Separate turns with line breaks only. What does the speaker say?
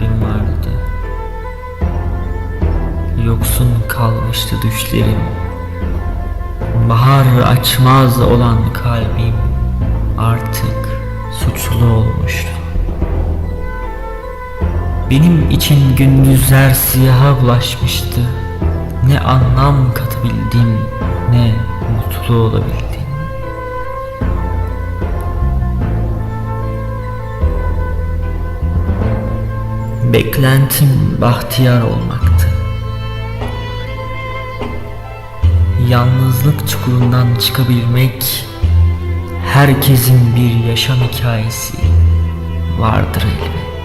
kalbim vardı. Yoksun kalmıştı düşlerim. Bahar açmaz olan kalbim artık suçlu olmuştu. Benim için gündüzler siyaha bulaşmıştı. Ne anlam katabildim, ne mutlu olabildim. Beklentim bahtiyar olmaktı. Yalnızlık çukurundan çıkabilmek herkesin bir yaşam hikayesi vardır elbet.